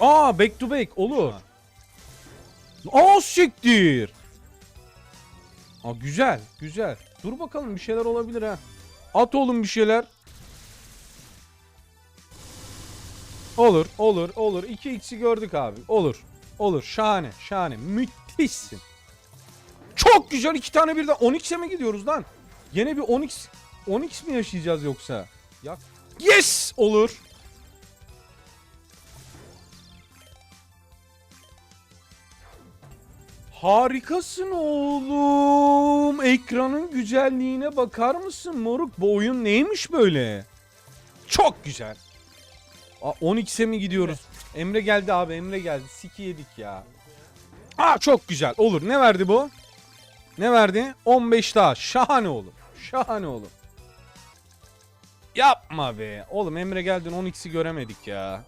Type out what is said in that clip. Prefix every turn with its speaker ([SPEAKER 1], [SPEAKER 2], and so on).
[SPEAKER 1] Aa back to back olur. Aa siktir. Aa güzel güzel. Dur bakalım bir şeyler olabilir ha. At oğlum bir şeyler. Olur olur olur. 2x'i gördük abi. Olur. Olur. Şahane şahane. Müthişsin. Çok güzel iki tane birden 10x'e mi gidiyoruz lan? Yine bir 10x 10x mi yaşayacağız yoksa? Ya yes olur. Harikasın oğlum. Ekranın güzelliğine bakar mısın moruk? Bu oyun neymiş böyle? Çok güzel. Aa, 10x'e mi gidiyoruz? Emre geldi abi Emre geldi. Siki yedik ya. Aa çok güzel. Olur. Ne verdi bu? Ne verdi? 15 daha. Şahane oğlum. Şahane oğlum. Yapma be. Oğlum Emre geldin 10x'i göremedik ya.